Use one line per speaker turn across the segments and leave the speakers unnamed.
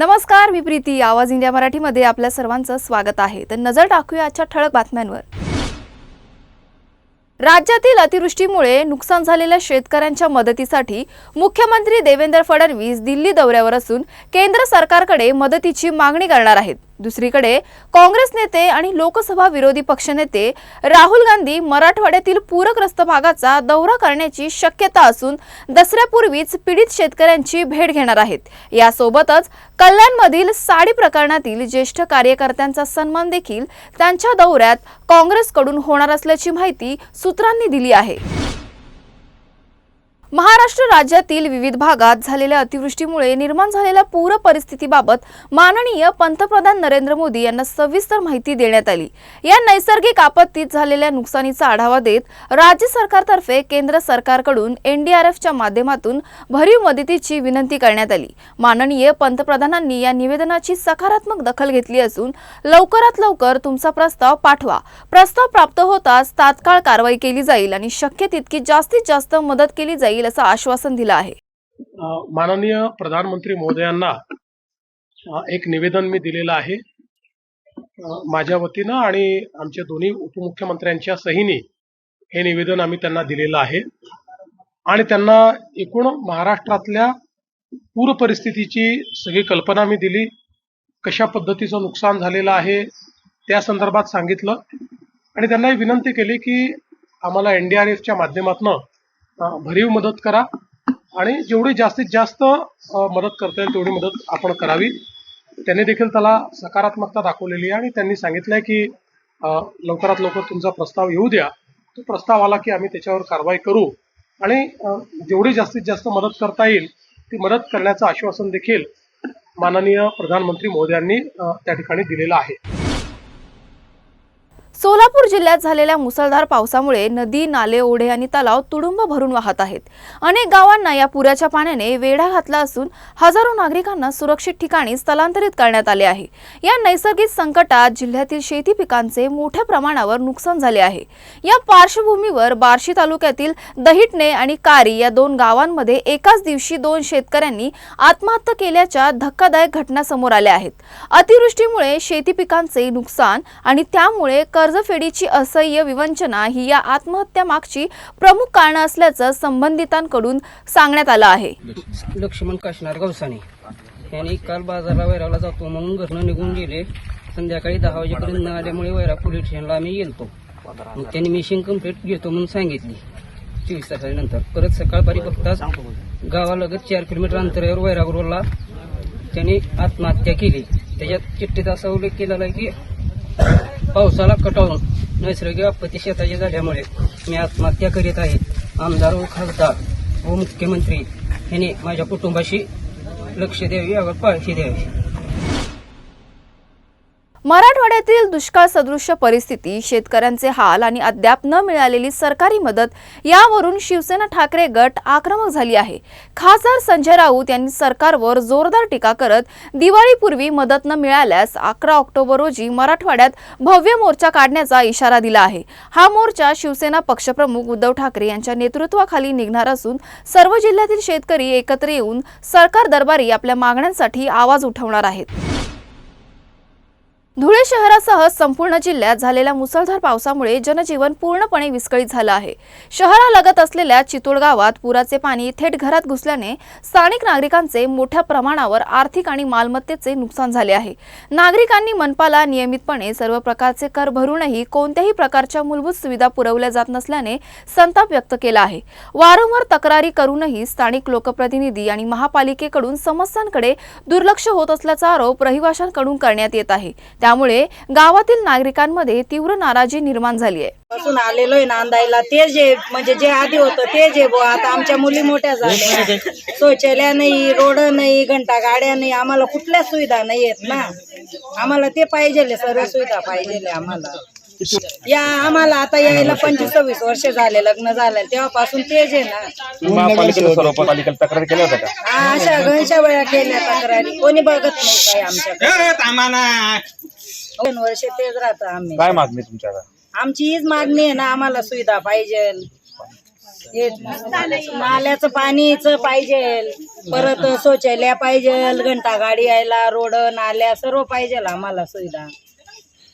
नमस्कार मी प्रीती. आवाज इंडिया मराठीमध्ये आपल्या सर्वांचं स्वागत आहे. तर नजर टाकूया आजच्या ठळक बातम्यांवर. राज्यातील अतिवृष्टीमुळे नुकसान झालेल्या शेतकऱ्यांच्या मदतीसाठी मुख्यमंत्री देवेंद्र फडणवीस दिल्ली दौऱ्यावर असून केंद्र सरकारकडे मदतीची मागणी करणार आहेत. दुसरीकडे काँग्रेस नेते आणि लोकसभा विरोधी पक्षनेते राहुल गांधी मराठवाड्यातील पूरग्रस्त भागाचा दौरा करण्याची शक्यता असून दसऱ्यापूर्वीच पीडित शेतकऱ्यांची भेट घेणार आहेत. यासोबतच कल्याणमधील साडी प्रकरणातील ज्येष्ठ कार्यकर्त्यांचा सन्मान देखील त्यांच्या दौऱ्यात काँग्रेसकडून होणार असल्याची माहिती सूत्रांनी दिली आहे. महाराष्ट्र राज्यातील विविध भागात झालेल्या अतिवृष्टीमुळे निर्माण झालेल्या पूर परिस्थितीबाबत माननीय पंतप्रधान नरेंद्र मोदी यांना सविस्तर माहिती देण्यात आली. या नैसर्गिक आपत्तीत झालेल्या नुकसानीचा आढावा देत राज्य सरकारतर्फे केंद्र सरकारकडून एनडीआरएफच्या माध्यमातून भरीव मदतीची विनंती करण्यात आली. माननीय पंतप्रधानांनी या निवेदनाची सकारात्मक दखल घेतली असून लवकरात लवकर तुमचा प्रस्ताव पाठवा. प्रस्ताव प्राप्त होताच तात्काळ कारवाई केली जाईल आणि शक्य तितकी जास्तीत जास्त मदत केली जाईल असं आश्वासन दिलं आहे.
माननीय प्रधानमंत्री महोदयांना एक निवेदन मी दिलेलं आहे. माझ्या वतीनं आणि आमच्या दोन्ही उपमुख्यमंत्र्यांच्या सहीने हे निवेदन आम्ही त्यांना दिलेलं आहे. आणि त्यांना एकूण महाराष्ट्रातल्या पूर परिस्थितीची सगळी कल्पना मी दिली. कशा पद्धतीचं नुकसान झालेलं आहे त्या संदर्भात सांगितलं. आणि त्यांना ही विनंती केली की आम्हाला एन डी आर माध्यमातून भरीव मदत करा आणि जेवढी जास्तीत जास्त मदत करता येईल तेवढी मदत आपण करावी. त्यांनी देखील त्याला सकारात्मकता दाखवलेली आहे आणि त्यांनी सांगितलंय की लवकरात लवकर तुमचा प्रस्ताव येऊ द्या. तो प्रस्ताव आला की आम्ही त्याच्यावर कारवाई करू. आणि जेवढी जास्तीत जास्त मदत करता येईल ती मदत करण्याचं आश्वासन देखील माननीय प्रधानमंत्री मोदयांनी त्या ठिकाणी दिलेलं आहे.
सोलापूर जिल्ह्यात झालेल्या मुसळधार पावसामुळे नदी नाले ओढे आणि तलाव तुडुंब भरून वाहत आहेत. अनेक गावांना या पुराच्या पाण्याने वेढा घातला असून हजारो नागरिकांना सुरक्षित ठिकाणी स्थलांतरित करण्यात आले आहे. या नैसर्गिक संकटात जिल्ह्यातील शेती पिकांचे मोठ्या प्रमाणावर नुकसान झाले आहे. या पार्श्वभूमीवर बार्शी तालुक्यातील दहिटणे आणि कारी या दोन गावांमध्ये एकाच दिवशी दोन शेतकऱ्यांनी आत्महत्या केल्याच्या धक्कादायक घटना समोर आल्या आहेत. अतिवृष्टीमुळे शेती पिकांचे नुकसान आणि त्यामुळे कर्जफेडीची असह्य विवंचना ही या आत्महत्या मागची प्रमुख कारणं असल्याचं संबंधितांकडून सांगण्यात आलं आहे.
लक्ष्मण काशनार गवसाने यांनी काल बाजारला वैराला जातो म्हणून घरनं निघून गेले. संध्याकाळी दहा वाजेपर्यंत न आल्यामुळे वैरा पोलीस स्टेशनला आम्ही गेलतो. मग त्यांनी मिशिंग कंप्लीट घेतो म्हणून सांगितली. चोवीस तासानंतर परत सकाळपारी बघताच गावालगत चार किलोमीटर अंतरावर वैरागृहला त्यांनी आत्महत्या केली. त्याच्यात चिठ्ठीत असा उल्लेख केलेला आहे की पावसाला कटाळून नैसर्गिक आपत्ती शेताची झाल्यामुळे मी आत्महत्या करीत आहे. आमदार व खासदार व मुख्यमंत्री यांनी माझ्या कुटुंबाशी लक्ष द्यावी यावर पाळशी द्यावी.
मराठवाड्यातील दुष्काळ सदृश्य परिस्थिती शेतकऱ्यांचे हाल आणि अद्याप न मिळालेली सरकारी मदत यावरून शिवसेना ठाकरे गट आक्रमक झाली आहे. खासदार संजय राऊत यांनी सरकारवर जोरदार टीका करत दिवाळीपूर्वी मदत न मिळाल्यास अकरा ऑक्टोबर रोजी मराठवाड्यात भव्य मोर्चा काढण्याचा इशारा दिला आहे. हा मोर्चा शिवसेना पक्षप्रमुख उद्धव ठाकरे यांच्या नेतृत्वाखाली निघणार असून सर्व जिल्ह्यातील शेतकरी एकत्र येऊन सरकार दरबारी आपल्या मागण्यांसाठी आवाज उठवणार आहेत. धुळे शहरासह संपूर्ण जिल्ह्यात झालेल्या मुसळधार पावसामुळे जनजीवन पूर्णपणे विस्कळीत झालं आहे. शहरालगत असलेल्या चितोड गावात पुराचे पाणी थेट घरात घुसल्याने स्थानिक नागरिकांचे मोठ्या प्रमाणावर आर्थिक आणि मालमत्तेचे नुकसान झाले आहे. नागरिकांनी मनपाला नियमितपणे सर्व प्रकारचे कर भरूनही कोणत्याही प्रकारच्या मूलभूत सुविधा पुरवल्या जात नसल्याने संताप व्यक्त केला आहे. वारंवार तक्रारी करूनही स्थानिक लोकप्रतिनिधी आणि महापालिकेकडून समस्यांकडे दुर्लक्ष होत असल्याचा आरोप रहिवाशांकडून करण्यात येत आहे. त्यामुळे गावातील नागरिकांमध्ये तीव्र नाराजी निर्माण झाली आहे.
पासून आलेलोय नांदायला. ते जे म्हणजे जे आधी होतं ते जे बुवा आता आमच्या मुली मोठ्या झाल्या. शौचालय नाही रोड नाही घंटा गाड्या नाही आम्हाला कुठल्या सुविधा नाही आहेत ना. आम्हाला ते पाहिजे सर्व सुविधा पाहिजे आम्हाला. या आम्हाला आता यायला पंचवीस सव्वीस वर्ष झाले लग्न झालं. तेव्हापासून तेच आहे ना.
महापालिकेला सर्व पालिकेला तक्रार केल्या होत्या का?
हा, अशा घनशा वेळा केल्या तक्रारी. कोणी बघत नाही काय आमच्या दोन वर्ष तेच राहतं आम्ही.
काय मागणी तुमच्या आता?
आमची हीच मागणी आहे ना आम्हाला सुविधा पाहिजे. हे नाल्याचं पाणीच पाहिजे. परत शौचालय पाहिजे घंटा गाडी यायला रोड नाल्या सर्व पाहिजे आम्हाला सुविधा.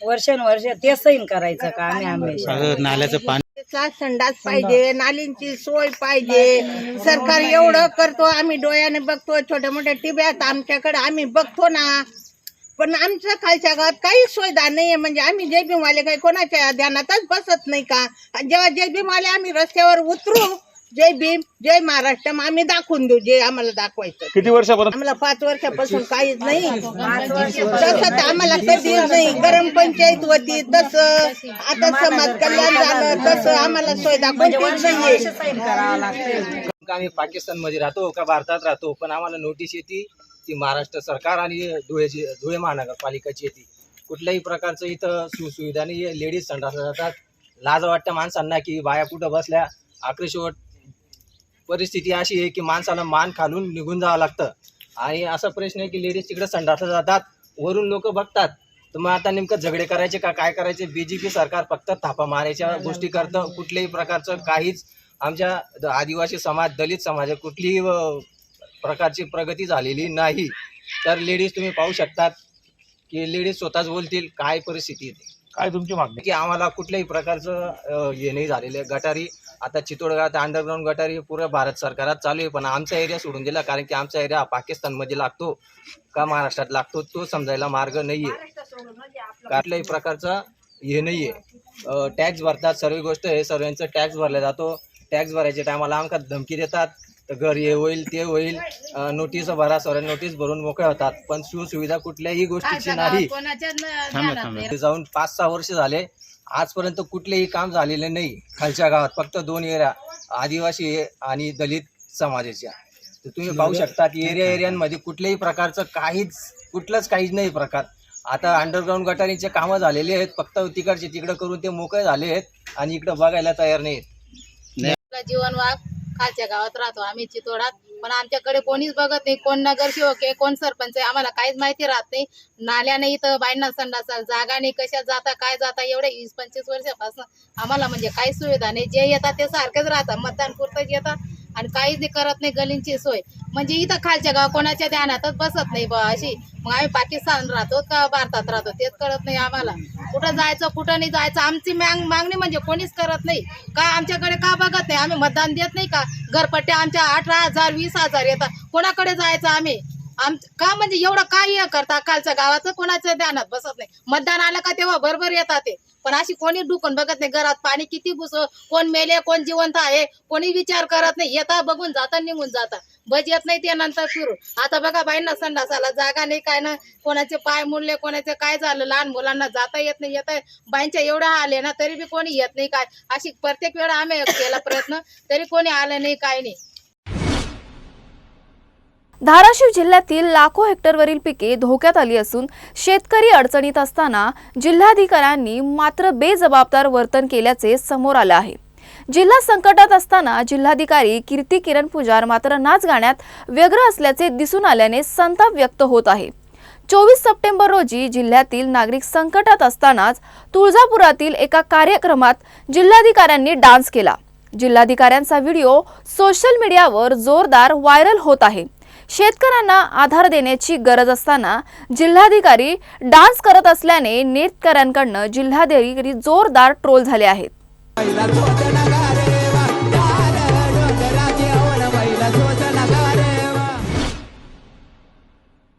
वर्षानुवर्ष तेच सैन करायचं का आम्ही हमेशा?
नाल्याचं पाणी
चा संडास पाहिजे नालींची सोय पाहिजे. सरकार एवढं करतो आम्ही डोळ्याने बघतो छोट्या मोठ्या टिब्यात आमच्याकडे आम्ही बघतो ना. पण आमच्या खालच्या गावात काही सुविधा नाहीये. म्हणजे आम्ही जय भीमवाले काही कोणाच्या ध्यानातच बसत नाही का? जेव्हा जय भीमवाले आम्ही रस्त्यावर उतरू जय भीम जय महाराष्ट्र मग आम्ही दाखवून देऊ जे आम्हाला दाखवायचं.
किती वर्षापर्यंत
आम्हाला पाच वर्षापासून काहीच नाही. तसं तर आम्हाला कधीच नाही. गरम पंचायत होती तसं आता समाज कल्याण झालं तसं आम्हाला सुविधा
म्हणजे
कोणतीच नाहीये.
आम्ही पाकिस्तानमध्ये राहतो का? भारतात राहतो. पण आम्हाला नोटीस येते ती महाराष्ट्र सरकार आणि धुळेची धुळे महानगरपालिकाची येते कुठल्याही प्रकारचं इथं सुसुविधा नाही लेडीज संडासला जातात. लाज वाटतं माणसांना की बाया कुठं बसल्या. आक्रेशवट परिस्थिती अशी आहे की माणसाला मान खालून निघून जावं लागतं. आणि असा प्रश्न आहे की लेडीज तिकडे संडासला जातात. वरून लोक बघतात. तर मग आता नेमकं झगडे करायचे का काय करायचे? बीजेपी सरकार फक्त थापा मारायच्या गोष्टी करतं. कुठल्याही प्रकारचं काहीच. आमच्या द- आदिवासी समाज दलित समाज कुठलीही प्रकारची प्रगती झालेली नाही. तर लेडीज तुम्ही पाहू शकतात की लेडीज स्वतःच बोलतील काय परिस्थिती आहे
काय तुमची मागणी?
की आम्हाला कुठल्याही प्रकारचं अ, हे नाही झालेलं आहे. गटारी आता चितोडगाव अंडरग्राऊंड गटारी पुऱ्या भारत सरकारात चालू आहे. पण आमचा एरिया सोडून दिला कारण की आमचा एरिया पाकिस्तानमध्ये लागतो का महाराष्ट्रात लागतो तो समजायला मार्ग नाही आहे कुठल्याही प्रकारचा हे नाही आहे टॅक्स भरतात सर्व गोष्ट आहे. सर्वांचं टॅक्स भरला जातो. टॅक्स भरायच्या टायमाला आमका धमकी देतात. तर घर हे होईल ते होईल. नोटीस भरा सर्व नोटीस भरून मोकळे होतात. पण सुसुविधा कुठल्याही गोष्टीची नाही. ते जाऊन पाच सहा वर्ष झाले. आजपर्यंत कुठलेही काम झालेले नाही खालच्या गावात. फक्त दोन एरिया आदिवासी आणि दलित समाजाच्या. तर तुम्ही पाहू शकता की एरिया एरियांमध्ये कुठल्याही प्रकारचं काहीच कुठलंच काहीच नाही प्रकार. आता अंडरग्राऊंड गटारीचे कामं झालेले आहेत. फक्त तिकडचे तिकडं करून ते मोकळे झाले आहेत आणि इकडं बघायला तयार नाहीत.
जीवन वाघ. खालच्या गावात राहतो आम्ही चितोडात. पण आमच्याकडे कोणीच बघत नाही कोण नगरसेवक आहे कोण सरपंच आहे आम्हाला काहीच माहिती राहत नाही. नाल्या नाही इथं बाईंना संडासाल जागा नाही कशा जाता काय जाता एवढे वीस पंचवीस वर्षापासून आम्हाला म्हणजे काहीच सुविधा नाही. जे येतात ते सारखेच राहतात मतदान पुरतच येतात. आणि काहीच नाही करत नाही गलींची सोय. म्हणजे इथं खालच्या गाव कोणाच्या ध्यानातच बसत नाही बा अशी. मग आम्ही पाकिस्तान राहतो का भारतात राहतो तेच कळत नाही आम्हाला. कुठं जायचं कुठं नाही जायचं आमची मांग मागणी म्हणजे कोणीच करत नाही. का आमच्याकडे का बघत नाही? आम्ही मतदान देत नाही का? घरपट्ट्या आमच्या अठरा हजार वीस हजार येतात. कोणाकडे जायचं आम्ही? आम का म्हणजे एवढं काय हे करता? खालच्या गावाचं कोणाचं ध्यानात बसत नाही. मतदान आलं का तेव्हा बरोबर येतात ते. पण अशी कोणी डुकून बघत नाही घरात. पाणी किती घुस कोण मेले कोण जिवंत आहे कोणी विचार करत नाही. येता बघून जाता निघून जाता. बज येत नाही ते नंतर फिरून. आता बघा बाईंना संडासाला जागा नाही काय ना. कोणाचे पाय मुडले कोणाचे काय झालं? लहान मुलांना जाता येत नाही येत बाईंच्या एवढ्या आले ना तरी बी कोणी येत नाही काय? अशी प्रत्येक वेळा आम्ही केला प्रयत्न तरी कोणी आलं नाही काय नाही.
धाराशिव जिल्ह्यातील लाखो हेक्टरवरील पिके धोक्यात आली असून शेतकरी अडचणीत असताना जिल्हाधिकाऱ्यांनी मात्र बेजबाबदार वर्तन केल्याचे समोर आलं आहे. जिल्हा संकटात असताना जिल्हाधिकारी कीर्ती किरण पुजार मात्र नाच गाण्यात व्यग्र असल्याचे दिसून आल्याने संताप व्यक्त होत आहे. चोवीस सप्टेंबर रोजी जिल्ह्यातील नागरिक संकटात असतानाच तुळजापुरातील एका कार्यक्रमात जिल्हाधिकाऱ्यांनी डान्स केला. जिल्हाधिकाऱ्यांचा व्हिडिओ सोशल मीडियावर जोरदार व्हायरल होत आहे. शेतकऱ्यांना आधार देण्याची गरज असताना जिल्हाधिकारी डान्स करत असल्याने नेतकऱ्यांकडनं जिल्हाधिकारी जोरदार ट्रोल झाले आहेत.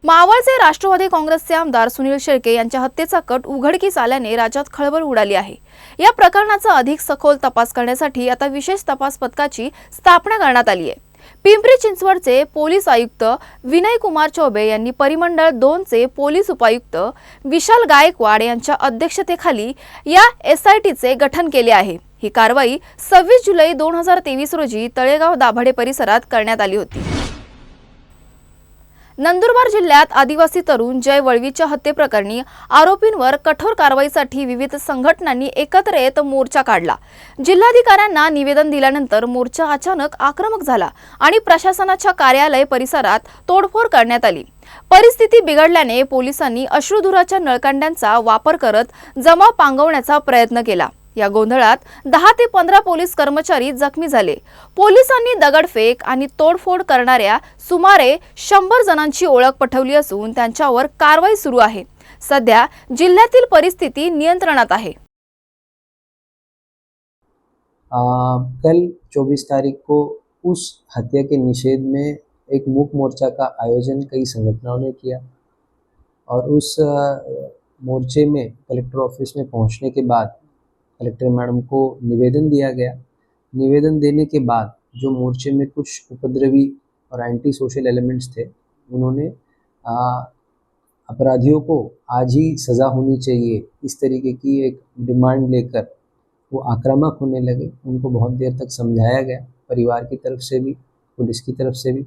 मावळचे राष्ट्रवादी काँग्रेसचे आमदार सुनील शेळके यांच्या हत्येचा कट उघडकीस आल्याने राज्यात खळबळ उडाली आहे. या प्रकरणाचा अधिक सखोल तपास करण्यासाठी आता विशेष तपास पथकाची स्थापना करण्यात आली आहे. पिंपरी चिंचवडचे पोलीस आयुक्त विनय कुमार चौबे यांनी परिमंडळ दोनचे पोलीस उपायुक्त विशाल गायकवाड यांच्या अध्यक्षतेखाली या एसआयटीचे गठन केले आहे. ही कारवाई सव्वीस जुलै दोन हजार तेवीस रोजी तळेगाव दाभाडे परिसरात करण्यात आली होती. नंदुरबार जिल्ह्यात आदिवासी तरुण जय वळवीच्या हत्येप्रकरणी आरोपींवर कठोर कारवाईसाठी विविध संघटनांनी एकत्र येत मोर्चा काढला. जिल्हाधिकाऱ्यांना निवेदन दिल्यानंतर मोर्चा अचानक आक्रमक झाला आणि प्रशासनाच्या कार्यालय परिसरात तोडफोड करण्यात आली. परिस्थिती बिघडल्याने पोलिसांनी अश्रुधुराच्या नळकांड्यांचा वापर करत जमाव पांगवण्याचा प्रयत्न केला. या गोंधळात दहा ते पंधरा पोलीस कर्मचारी जखमी झाले. पोलिसांनी दगडफेक आणि तोडफोड करणाऱ्या सुमारे शंभर जणांची ओळख पटवली असून त्यांच्यावर कारवाई सुरू आहे. सध्या जिल्ह्यातील परिस्थिती नियंत्रणात आहे.
कल 24 तारीख को उस हत्या के निषेध में एक मूक मोर्चा का आयोजन कई संगठनों ने किया और उस मोर्चे में कलेक्टर ऑफिस में पहुंचने के बाद कलेक्टर मैडम को निवेदन दिया गया। निवेदन देने के बाद जो मोर्चे में कुछ उपद्रवी और एंटी सोशल एलिमेंट्स थे उन्होंने अपराधियों को आज ही सज़ा होनी चाहिए। इस तरीके की एक डिमांड लेकर वो आक्रामक होने लगे। उनको बहुत देर तक समझाया गया परिवार की तरफ़ से भी पुलिस की तरफ़ से भी।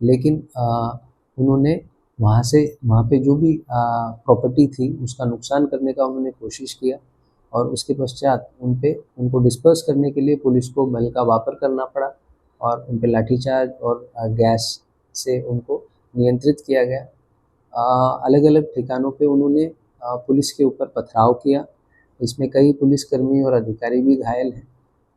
लेकिन आ, उन्होंने वहाँ से वहाँ पे जो भी प्रॉपर्टी थी उसका नुकसान करने का उन्होंने कोशिश किया। और उसके पश्चात उन पे उनको डिस्पर्स करने के लिए पुलिस को बल का वापर करना पड़ा और उन पर लाठीचार्ज और गैस से उनको नियंत्रित किया गया। अलग अलग ठिकानों पे उन्होंने आ, पुलिस के ऊपर पथराव किया इसमें कई पुलिसकर्मी और अधिकारी भी घायल हैं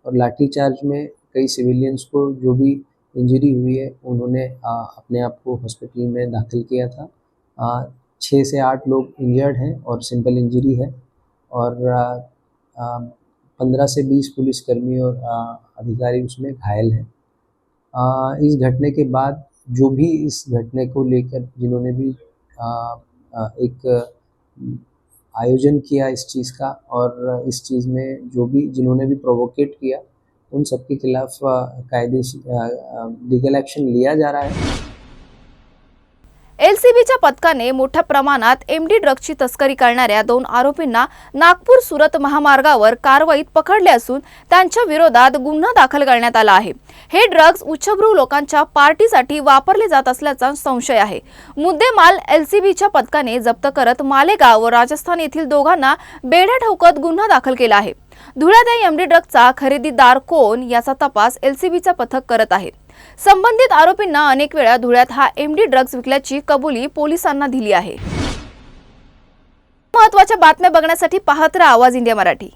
और लाठीचार्ज में कई सिविलियंस को जो भी इंजरी हुई है उन्होंने आ, अपने आप को हॉस्पिटल में दाखिल किया था। छः से आठ लोग इंजर्ड हैं और सिंपल इंजरी है। और पंद्रह से बीस पुलिसकर्मी और अधिकारी उसमें घायल हैं। इस घटने के बाद जो भी इस घटने को लेकर जिन्होंने भी एक आयोजन किया इस चीज़ का और इस चीज़ में जो भी जिन्होंने भी प्रोवोकेट किया, उन सबके खिलाफ कायदेशीर लीगल एक्शन लिया जा रहा है।
एलसीबीच्या पथकाने मोठ्या प्रमाणात एमडी ड्रगची तस्करी करणाऱ्या दोन आरोपींना नागपूर सुरत महामार्गावर कारवाईत पकडले असून त्यांच्या विरोधात गुन्हा दाखल करण्यात आला आहे. हे ड्रग्ज उच्चभ्रू लोकांच्या पार्टीसाठी वापरले जात असल्याचा संशय आहे. मुद्देमाल एलसीबीच्या पथकाने जप्त करत मालेगाव व राजस्थान येथील दोघांना बेड्या ठोकत गुन्हा दाखल केला आहे. धुळ्यात एमडी ड्रग्जचा खरेदीदार कोण याचा तपास एलसीबीचा पथक करत आहे संबंधित आरोपींना अनेक वेळा धुळ्यात हा एमडी ड्रग्ज विकल्याची कबुली पोलिसांना दिली आहे. महत्त्वाच्या बातम्या बघण्यासाठी पाहत आवाज इंडिया मराठी.